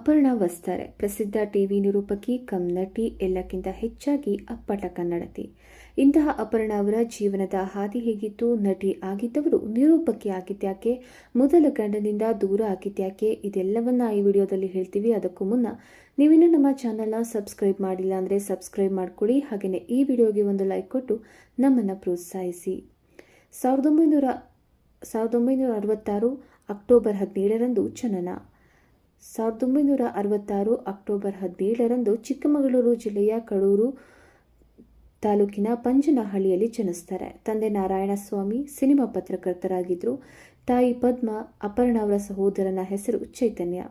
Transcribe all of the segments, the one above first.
ಅಪರ್ಣಾ ವಸ್ತಾರೆ ಪ್ರಸಿದ್ಧ TV ನಿರೂಪಕಿ come ನಟಿ ಎಲ್ಲಕ್ಕಿಂತ ಹೆಚ್ಚಾಗಿ ಅಪ್ಪಟ ಕನ್ನಡತಿ. ಇಂತಹ ಅಪರ್ಣ ಅವರ ಜೀವನದ ಹಾದಿ ಹೇಗಿತ್ತು? ನಟಿ ಆಗಿದ್ದವರು ನಿರೂಪಕಿ ಆಗಿದ್ಯಾಕೆ ಮೊದಲ ಗಂಡನಿಂದ ದೂರ ಆಗಿದ್ಯಾಕೆ ಇದೆಲ್ಲವನ್ನ ಈ ವಿಡಿಯೋದಲ್ಲಿ ಹೇಳ್ತೀವಿ. ಅದಕ್ಕೂ ಮುನ್ನ ನೀವಿನ್ನೂ ನಮ್ಮ ಚಾನಲ್ನ ಸಬ್ಸ್ಕ್ರೈಬ್ ಮಾಡಿಲ್ಲ ಅಂದರೆ ಸಬ್ಸ್ಕ್ರೈಬ್ ಮಾಡ್ಕೊಳ್ಳಿ. ಹಾಗೆಯೇ ಈ ವಿಡಿಯೋಗೆ ಒಂದು ಲೈಕ್ ಕೊಟ್ಟು ನಮ್ಮನ್ನು ಪ್ರೋತ್ಸಾಹಿಸಿ. ಸಾವಿರದ ಒಂಬೈನೂರ ಸಾವಿರದ ಒಂಬೈನೂರ ಅರವತ್ತಾರು ಅಕ್ಟೋಬರ್ ಹದಿನೇಳರಂದು ಜನನ. ಸಾವಿರದ ಒಂಬೈನೂರ ಅರವತ್ತಾರು ಅಕ್ಟೋಬರ್ ಹದಿನೇಳರಂದು ಚಿಕ್ಕಮಗಳೂರು ಜಿಲ್ಲೆಯ ಕಡೂರು ತಾಲೂಕಿನ ಪಂಜನಹಳ್ಳಿಯಲ್ಲಿ ಜನಿಸ್ತಾರೆ ತಂದೆ ನಾರಾಯಣಸ್ವಾಮಿ ಸಿನಿಮಾ ಪತ್ರಕರ್ತರಾಗಿದ್ದರು. ತಾಯಿ ಪದ್ಮ, ಅಪರ್ಣ ಅವರ ಸಹೋದರನ ಹೆಸರು ಚೈತನ್ಯ.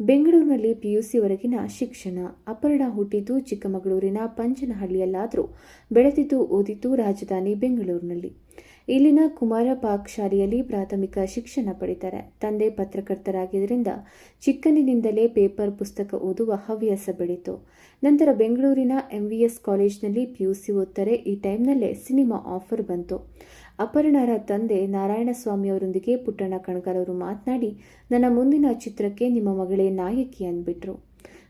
ಬೆಂಗಳೂರಿನಲ್ಲಿ ಪಿಯುಸಿವರೆಗಿನ ಶಿಕ್ಷಣ. ಅಪರ್ಣ ಹುಟ್ಟಿದ್ದು ಚಿಕ್ಕಮಗಳೂರಿನ ಪಂಚನಹಳ್ಳಿಯಲ್ಲಾದರೂ ಬೆಳೆದಿದ್ದು ಓದಿದ್ದು ರಾಜಧಾನಿ ಬೆಂಗಳೂರಿನಲ್ಲಿ. ಇಲ್ಲಿನ ಕುಮಾರ ಪಾಕ್ ಶಾಲೆಯಲ್ಲಿ ಪ್ರಾಥಮಿಕ ಶಿಕ್ಷಣ ಪಡಿತಾರೆ. ತಂದೆ ಪತ್ರಕರ್ತರಾಗಿದ್ದರಿಂದ ಚಿಕ್ಕನಿನಿಂದಲೇ ಪೇಪರ್ ಪುಸ್ತಕ ಓದುವ ಹವ್ಯಾಸ ಬೆಳೀತು. ನಂತರ ಬೆಂಗಳೂರಿನ ಎಂವಿಎಸ್ ಕಾಲೇಜಿನಲ್ಲಿ ಪಿಯುಸಿ ಓದ್ತಾರೆ. ಈ ಟೈಮ್ನಲ್ಲೇ ಸಿನಿಮಾ ಆಫರ್ ಬಂತು. ಅಪರ್ಣರ ತಂದೆ ನಾರಾಯಣಸ್ವಾಮಿ ಅವರೊಂದಿಗೆ ಪುಟ್ಟಣ್ಣ ಅವರು ಮಾತನಾಡಿ, ನನ್ನ ಮುಂದಿನ ಚಿತ್ರಕ್ಕೆ ನಿಮ್ಮ ಮಗಳೇ ನಾಯಕಿ ಅಂದ್ಬಿಟ್ರು.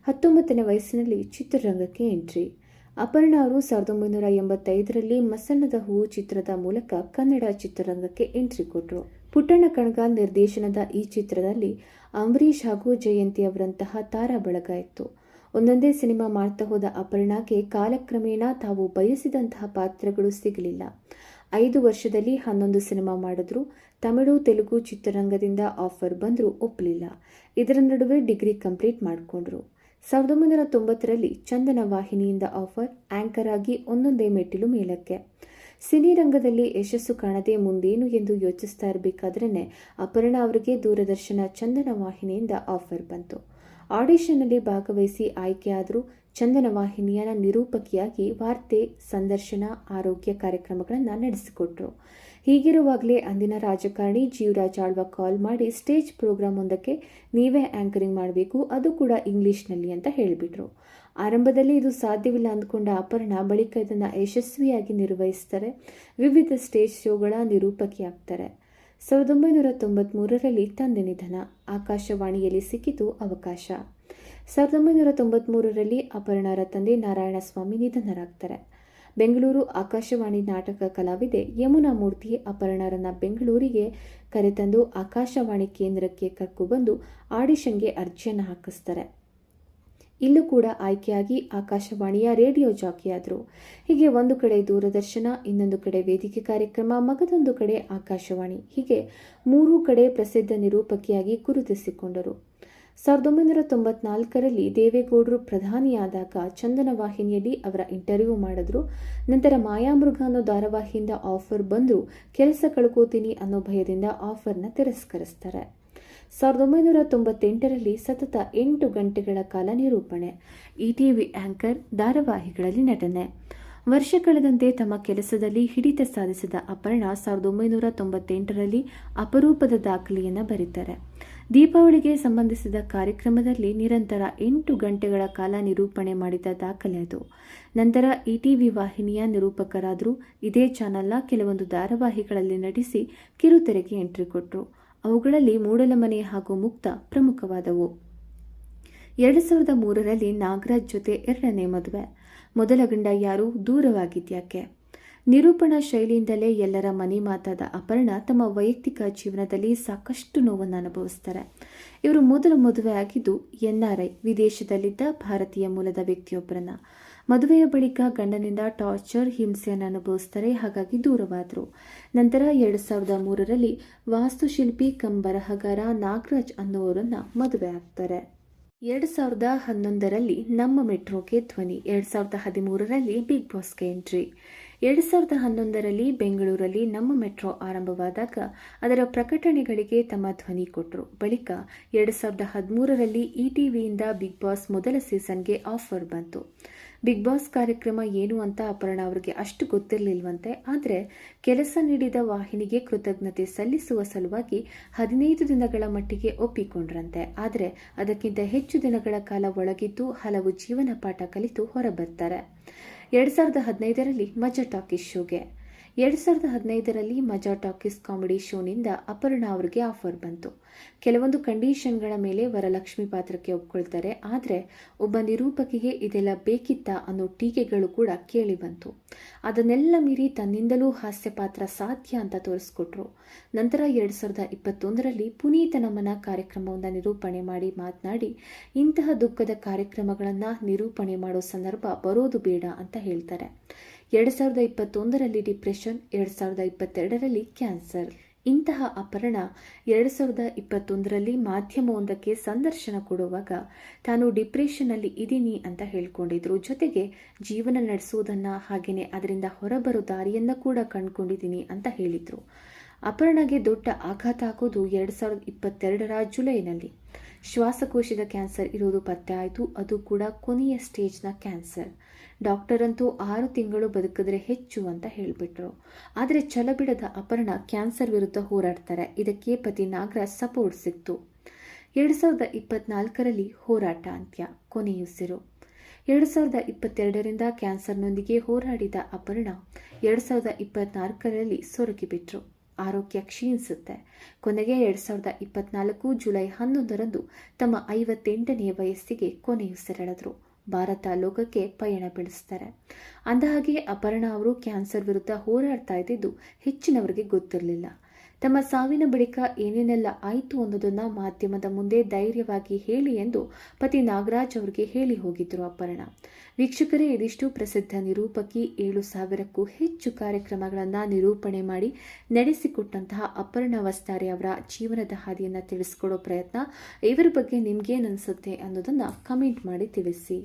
ಹತ್ತೊಂಬತ್ತನೇ ವಯಸ್ಸಿನಲ್ಲಿ ಚಿತ್ರರಂಗಕ್ಕೆ ಎಂಟ್ರಿ. ಅಪರ್ಣ ಅವರು ಸಾವಿರದ ಒಂಬೈನೂರ ಎಂಬತ್ತೈದರಲ್ಲಿ ಮಸಣ್ಣದ ಹೂ ಚಿತ್ರದ ಮೂಲಕ ಕನ್ನಡ ಚಿತ್ರರಂಗಕ್ಕೆ ಎಂಟ್ರಿ ಕೊಟ್ಟರು ಪುಟ್ಟಣ್ಣ ಕಣಗಾಲ್ ನಿರ್ದೇಶನದ ಈ ಚಿತ್ರದಲ್ಲಿ ಅಂಬರೀಷ್ ಹಾಗೂ ಜಯಂತಿ ಅವರಂತಹ ತಾರಾ ಬಳಗ ಇತ್ತು. ಒಂದೊಂದೇ ಸಿನಿಮಾ ಮಾಡ್ತಾ ಹೋದ ಅಪರ್ಣಾಗೆ ಕಾಲಕ್ರಮೇಣ ತಾವು ಬಯಸಿದಂತಹ ಪಾತ್ರಗಳು ಸಿಗಲಿಲ್ಲ. ಐದು ವರ್ಷದಲ್ಲಿ ಹನ್ನೊಂದು ಸಿನಿಮಾ ಮಾಡಿದ್ರು. ತಮಿಳು, ತೆಲುಗು ಚಿತ್ರರಂಗದಿಂದ ಆಫರ್ ಬಂದರೂ ಒಪ್ಪಲಿಲ್ಲ. ಇದರ ನಡುವೆ ಡಿಗ್ರಿ ಕಂಪ್ಲೀಟ್ ಮಾಡಿಕೊಂಡ್ರು. ಸಾವಿರದ ಒಂಬೈನೂರ ತೊಂಬತ್ತರಲ್ಲಿ ಚಂದನ ವಾಹಿನಿಯಿಂದ ಆಫರ್, ಆಂಕರ್ ಆಗಿ ಒಂದೊಂದೇ ಮೆಟ್ಟಿಲು ಮೇಲಕ್ಕೆ. ಸಿನಿ ರಂಗದಲ್ಲಿ ಯಶಸ್ಸು ಕಾಣದೆ ಮುಂದೇನು ಎಂದು ಯೋಚಿಸ್ತಾ ಇರಬೇಕಾದ್ರೇ ಅಪರ್ಣ ಅವರಿಗೆ ದೂರದರ್ಶನ ಚಂದನ ವಾಹಿನಿಯಿಂದ ಆಫರ್ ಬಂತು. ಆಡಿಷನ್ನಲ್ಲಿ ಭಾಗವಹಿಸಿ ಆಯ್ಕೆಯಾದರೂ ಚಂದನ ವಾಹಿನಿಯ ನಿರೂಪಕಿಯಾಗಿ ವಾರ್ತೆ, ಸಂದರ್ಶನ, ಆರೋಗ್ಯ ಕಾರ್ಯಕ್ರಮಗಳನ್ನು ನಡೆಸಿಕೊಟ್ರು. ಹೀಗಿರುವಾಗಲೇ ಅಂದಿನ ರಾಜಕಾರಣಿ ಜೀವರಾಜ್ ಆಳ್ವ ಕಾಲ್ ಮಾಡಿ ಸ್ಟೇಜ್ ಪ್ರೋಗ್ರಾಮ್ ಒಂದಕ್ಕೆ ನೀವೇ ಆ್ಯಂಕರಿಂಗ್ ಮಾಡಬೇಕು, ಅದು ಕೂಡ ಇಂಗ್ಲೀಷ್ನಲ್ಲಿ ಅಂತ ಹೇಳಿಬಿಟ್ರು. ಆರಂಭದಲ್ಲಿ ಇದು ಸಾಧ್ಯವಿಲ್ಲ ಅಂದ್ಕೊಂಡ ಅಪರ್ಣ ಬಳಿಕ ಇದನ್ನು ಯಶಸ್ವಿಯಾಗಿ ನಿರ್ವಹಿಸ್ತಾರೆ. ವಿವಿಧ ಸ್ಟೇಜ್ ಶೋಗಳ ನಿರೂಪಕಿ ಆಗ್ತಾರೆ ಸಾವಿರದ ಒಂಬೈನೂರ ತೊಂಬತ್ಮೂರರಲ್ಲಿ ತಂದೆ ನಿಧನ, ಆಕಾಶವಾಣಿಯಲ್ಲಿ ಸಿಕ್ಕಿತು ಅವಕಾಶ. ಸಾವಿರದ ಒಂಬೈನೂರ ತೊಂಬತ್ಮೂರರಲ್ಲಿ ಅಪರ್ಣರ ತಂದೆ ನಾರಾಯಣಸ್ವಾಮಿ ನಿಧನರಾಗ್ತಾರೆ. ಬೆಂಗಳೂರು ಆಕಾಶವಾಣಿ ನಾಟಕ ಕಲಾವಿದೆ ಯಮುನಾ ಮೂರ್ತಿ ಅಪರ್ಣರನ್ನ ಬೆಂಗಳೂರಿಗೆ ಕರೆತಂದು ಆಕಾಶವಾಣಿ ಕೇಂದ್ರಕ್ಕೆ ಕರ್ಕೊಬಂದು ಆಡಿಷನ್ಗೆ ಅರ್ಜಿಯನ್ನು ಹಾಕಿಸ್ತಾರೆ. ಇಲ್ಲೂ ಕೂಡ ಆಯ್ಕೆಯಾಗಿ ಆಕಾಶವಾಣಿಯ ರೇಡಿಯೋ ಜಾಕಿಯಾದರು. ಹೀಗೆ ಒಂದು ಕಡೆ ದೂರದರ್ಶನ, ಇನ್ನೊಂದು ಕಡೆ ವೇದಿಕೆ ಕಾರ್ಯಕ್ರಮ, ಮಗದೊಂದು ಕಡೆ ಆಕಾಶವಾಣಿ. ಹೀಗೆ ಮೂರೂ ಕಡೆ ಪ್ರಸಿದ್ಧ ನಿರೂಪಕಿಯಾಗಿ ಗುರುತಿಸಿಕೊಂಡರು. ಸಾವಿರದ ಒಂಬೈನೂರ ತೊಂಬತ್ನಾಲ್ಕರಲ್ಲಿ ದೇವೇಗೌಡರು ಪ್ರಧಾನಿಯಾದಾಗ ಚಂದನ ವಾಹಿನಿಯಲ್ಲಿ ಅವರ ಇಂಟರ್ವ್ಯೂ ಮಾಡಿದ್ರು. ನಂತರ ಮಾಯಾಮೃಗ ಅನ್ನೋ ಧಾರಾವಾಹಿಯಿಂದ ಆಫರ್ ಬಂದರೂ. ಕೆಲಸ ಕಳ್ಕೋತೀನಿ ಅನ್ನೋ ಭಯದಿಂದ ಆಫರ್ನ ತಿರಸ್ಕರಿಸ್ತಾರೆ. ಸಾವಿರದ ಒಂಬೈನೂರ ತೊಂಬತ್ತೆಂಟರಲ್ಲಿ ಸತತ ಎಂಟು ಗಂಟೆಗಳ ಕಾಲ ನಿರೂಪಣೆ. ಇ ಟಿವಿ ಆಂಕರ್ ಧಾರಾವಾಹಿಗಳಲ್ಲಿ ನಟನೆ. ವರ್ಷ ಕಳೆದಂತೆ ತಮ್ಮ ಕೆಲಸದಲ್ಲಿ ಹಿಡಿತ ಸಾಧಿಸಿದ ಅಪರ್ಣ ಸಾವಿರದ ಒಂಬೈನೂರ ತೊಂಬತ್ತೆಂಟರಲ್ಲಿ ಅಪರೂಪದ ದಾಖಲೆಯನ್ನು ಬರೀತಾರೆ. ದೀಪಾವಳಿಗೆ ಸಂಬಂಧಿಸಿದ ಕಾರ್ಯಕ್ರಮದಲ್ಲಿ ನಿರಂತರ ಎಂಟು ಗಂಟೆಗಳ ಕಾಲ ನಿರೂಪಣೆ ಮಾಡಿದ ದಾಖಲೆ ಅದು. ನಂತರ ಇಟಿವಿ ಟಿವಿ ವಾಹಿನಿಯ ನಿರೂಪಕರಾದರೂ ಇದೇ ಚಾನೆಲ್ನ ಕೆಲವೊಂದು ಧಾರಾವಾಹಿಗಳಲ್ಲಿ ನಟಿಸಿ ಕಿರುತೆರೆಗೆ ಎಂಟ್ರಿ ಕೊಟ್ಟರು ಅವುಗಳಲ್ಲಿ ಮೂಡಲಮನೆ ಹಾಗೂ ಮುಕ್ತ ಪ್ರಮುಖವಾದವು. ಎರಡು ಸಾವಿರದ ಮೂರರಲ್ಲಿ ನಾಗರಾಜ್ ಜೊತೆ ಎರಡನೇ ಮದುವೆ. ಮೊದಲ ಗಂಡ ಯಾರು ದೂರವಾಗಿದ್ಯಾಕೆ? ನಿರೂಪಣಾ ಶೈಲಿಯಿಂದಲೇ ಎಲ್ಲರ ಮನೆ ಮಾತಾದ ಅಪರ್ಣ ತಮ್ಮ ವೈಯಕ್ತಿಕ ಜೀವನದಲ್ಲಿ ಸಾಕಷ್ಟು ನೋವನ್ನು ಅನುಭವಿಸ್ತಾರೆ. ಇವರು ಮೊದಲು ಮದುವೆ ಆಗಿದ್ದು ಎನ್ ಆರ್ ಐ ವಿದೇಶದಲ್ಲಿದ್ದ ಭಾರತೀಯ ಮೂಲದ ವ್ಯಕ್ತಿಯೊಬ್ಬರನ್ನ. ಮದುವೆಯ ಬಳಿಕ ಗಂಡನಿಂದ ಟಾರ್ಚರ್, ಹಿಂಸೆಯನ್ನು ಅನುಭವಿಸ್ತಾರೆ, ಹಾಗಾಗಿ ದೂರವಾದರು. ನಂತರ ಎರಡು ಸಾವಿರದ ಮೂರರಲ್ಲಿ ವಾಸ್ತುಶಿಲ್ಪಿ ಕಂ ಬರಹಗಾರ ನಾಗರಾಜ್ ಅನ್ನುವರನ್ನ ಮದುವೆ ಆಗ್ತಾರೆ. ಎರಡು ಸಾವಿರದ ಹನ್ನೊಂದರಲ್ಲಿ ನಮ್ಮ ಮೆಟ್ರೋಗೆ ಧ್ವನಿ, ಎರಡು ಸಾವಿರದ ಹದಿಮೂರರಲ್ಲಿ ಬಿಗ್ ಬಾಸ್ಗೆ ಎಂಟ್ರಿ. ಎರಡು ಸಾವಿರದ ಹನ್ನೊಂದರಲ್ಲಿ ಬೆಂಗಳೂರಲ್ಲಿ ನಮ್ಮ ಮೆಟ್ರೋ ಆರಂಭವಾದಾಗ ಅದರ ಪ್ರಕಟಣೆಗಳಿಗೆ ತಮ್ಮ ಧ್ವನಿ ಕೊಟ್ಟರು. ಬಳಿಕ ಎರಡು ಸಾವಿರದ ಹದಿಮೂರರಲ್ಲಿ ಇ ಟಿವಿಯಿಂದ ಬಿಗ್ ಬಾಸ್ ಮೊದಲ ಸೀಸನ್ಗೆ ಆಫರ್ ಬಂತು. ಬಿಗ್ ಬಾಸ್ ಕಾರ್ಯಕ್ರಮ ಏನು ಅಂತ ಅಪರ್ಣ ಅವರಿಗೆ ಅಷ್ಟು ಗೊತ್ತಿರಲಿಲ್ವಂತೆ, ಆದರೆ ಕೆಲಸ ನೀಡಿದ ವಾಹಿನಿಗೆ ಕೃತಜ್ಞತೆ ಸಲ್ಲಿಸುವ ಸಲುವಾಗಿ ಹದಿನೈದು ದಿನಗಳ ಮಟ್ಟಿಗೆ ಒಪ್ಪಿಕೊಂಡ್ರಂತೆ. ಆದರೆ ಅದಕ್ಕಿಂತ ಹೆಚ್ಚು ದಿನಗಳ ಕಾಲ ಒಳಗಿದ್ದು ಹಲವು ಜೀವನ ಪಾಠ ಕಲಿತು ಹೊರಬರ್ತಾರೆ. ಎರಡು ಸಾವಿರದ ಹದಿನೈದರಲ್ಲಿ ಮಜಾ ಟಾಕೀಸ್ ಶೋಗೆ. ಎರಡು ಸಾವಿರದ ಹದಿನೈದರಲ್ಲಿ ಮಜಾ ಟಾಕೀಸ್ ಕಾಮಿಡಿ ಶೋನಿಂದ ಅಪರ್ಣಾ ಅವರಿಗೆ ಆಫರ್ ಬಂತು. ಕೆಲವೊಂದು ಕಂಡೀಷನ್ಗಳ ಮೇಲೆ ವರಲಕ್ಷ್ಮಿ ಪಾತ್ರಕ್ಕೆ ಒಪ್ಕೊಳ್ತಾರೆ, ಆದರೆ ಒಬ್ಬ ನಿರೂಪಕಿಗೆ ಇದೆಲ್ಲ ಬೇಕಿತ್ತಾ ಅನ್ನೋ ಟೀಕೆಗಳು ಕೂಡ ಕೇಳಿ ಬಂತು. ಅದನ್ನೆಲ್ಲ ಮೀರಿ ತನ್ನಿಂದಲೂ ಹಾಸ್ಯ ಪಾತ್ರ ಸಾಧ್ಯ ಅಂತ ತೋರಿಸ್ಕೊಟ್ರು. ನಂತರ ಎರಡು ಸಾವಿರದ ಇಪ್ಪತ್ತೊಂದರಲ್ಲಿ ಪುನೀತ ನಮನ ಕಾರ್ಯಕ್ರಮವನ್ನು ನಿರೂಪಣೆ ಮಾಡಿ ಮಾತನಾಡಿ, ಇಂತಹ ದುಃಖದ ಕಾರ್ಯಕ್ರಮಗಳನ್ನು ನಿರೂಪಣೆ ಮಾಡೋ ಸಂದರ್ಭ ಬರೋದು ಬೇಡ ಅಂತ ಹೇಳ್ತಾರೆ. ಎರಡು ಸಾವಿರದ ಇಪ್ಪತ್ತೊಂದರಲ್ಲಿ ಡಿಪ್ರೆಷನ್, ಎರಡು ಸಾವಿರದ ಇಪ್ಪತ್ತೆರಡರಲ್ಲಿ ಕ್ಯಾನ್ಸರ್. ಇಂತಹ ಅಪರ್ಣ ಎರಡು ಸಾವಿರದ ಇಪ್ಪತ್ತೊಂದರಲ್ಲಿ ಮಾಧ್ಯಮವೊಂದಕ್ಕೆ ಸಂದರ್ಶನ ಕೊಡುವಾಗ ತಾನು ಡಿಪ್ರೆಷನ್ನಲ್ಲಿ ಇದ್ದೀನಿ ಅಂತ ಹೇಳ್ಕೊಂಡಿದ್ರು. ಜೊತೆಗೆ ಜೀವನ ನಡೆಸುವುದನ್ನು ಹಾಗೆಯೇ ಅದರಿಂದ ಹೊರಬರೋ ದಾರಿಯನ್ನು ಕೂಡ ಕಂಡುಕೊಂಡಿದ್ದೀನಿ ಅಂತ ಹೇಳಿದರು. ಅಪರ್ಣಗೆ ದೊಡ್ಡ ಆಘಾತ ಆಗೋದು ಎರಡು ಸಾವಿರದ ಇಪ್ಪತ್ತೆರಡರ ಜುಲೈನಲ್ಲಿ. ಶ್ವಾಸಕೋಶದ ಕ್ಯಾನ್ಸರ್ ಇರೋದು ಪತ್ತೆ ಆಯಿತು. ಅದು ಕೂಡ ಕೊನೆಯ ಸ್ಟೇಜ್ನ ಕ್ಯಾನ್ಸರ್. ಡಾಕ್ಟರ್ ಅಂತೂ ಆರು ತಿಂಗಳು ಬದುಕಿದ್ರೆ ಹೆಚ್ಚು ಅಂತ ಹೇಳಿಬಿಟ್ರು. ಆದರೆ ಛಲಬಿಡದ ಅಪರ್ಣ ಕ್ಯಾನ್ಸರ್ ವಿರುದ್ಧ ಹೋರಾಡ್ತಾರೆ. ಇದಕ್ಕೆ ಪತಿ ನಾಗರಾಜ್ ಸಪೋರ್ಟ್ ಸಿಕ್ತು. ಎರಡು ಸಾವಿರದ ಇಪ್ಪತ್ನಾಲ್ಕರಲ್ಲಿ ಹೋರಾಟ ಅಂತ್ಯ. ಕೊನೆಯುಸಿರು ಎರಡು ಸಾವಿರದ ಇಪ್ಪತ್ತೆರಡರಿಂದ ಕ್ಯಾನ್ಸರ್ನೊಂದಿಗೆ ಹೋರಾಡಿದ ಅಪರ್ಣ ಎರಡು ಸಾವಿರದ ಇಪ್ಪತ್ನಾಲ್ಕರಲ್ಲಿ ಸೊರಗಿಬಿಟ್ರು ಆರೋಗ್ಯ ಕ್ಷೀಣಿಸುತ್ತೆ. ಕೊನೆಗೆ ಎರಡು ಸಾವಿರದ ಇಪ್ಪತ್ನಾಲ್ಕು ಜುಲೈ ಹನ್ನೊಂದರಂದು ತಮ್ಮ ಐವತ್ತೆಂಟನೆಯ ವಯಸ್ಸಿಗೆ ಕೊನೆಯುಸಿರೆಳೆದರು ಭಾರತ ಲೋಕಕ್ಕೆ ಪಯಣ ಬೆಳೆಸ್ತಾರೆ. ಅಂದಹಾಗೆ ಅಪರ್ಣ ಅವರು ಕ್ಯಾನ್ಸರ್ ವಿರುದ್ಧ ಹೋರಾಡ್ತಾ ಇದ್ದಿದ್ದು ಹೆಚ್ಚಿನವರಿಗೆ ಗೊತ್ತಿರಲಿಲ್ಲ. ತಮ್ಮ ಸಾವಿನ ಬಳಿಕ ಏನೇನೆಲ್ಲ ಆಯಿತು ಅನ್ನೋದನ್ನು ಮಾಧ್ಯಮದ ಮುಂದೆ ಧೈರ್ಯವಾಗಿ ಹೇಳಿ ಎಂದು ಪತಿ ನಾಗರಾಜ್ ಅವರಿಗೆ ಹೇಳಿ ಹೋಗಿದ್ದರು ಅಪರ್ಣ. ವೀಕ್ಷಕರೇ, ಇದಿಷ್ಟು ಪ್ರಸಿದ್ಧ ನಿರೂಪಕಿ ಏಳು ಸಾವಿರಕ್ಕೂ ಹೆಚ್ಚು ಕಾರ್ಯಕ್ರಮಗಳನ್ನು ನಿರೂಪಣೆ ಮಾಡಿ ನಡೆಸಿಕೊಟ್ಟಂತಹ ಅಪರ್ಣ ವಸ್ತಾರೆ ಅವರ ಜೀವನದ ಹಾದಿಯನ್ನು ತಿಳಿಸ್ಕೊಡೋ ಪ್ರಯತ್ನ ಇವರ ಬಗ್ಗೆ ನಿಮಗೇನು ಅನಿಸುತ್ತೆ ಅನ್ನೋದನ್ನು ಕಮೆಂಟ್ ಮಾಡಿ ತಿಳಿಸಿ.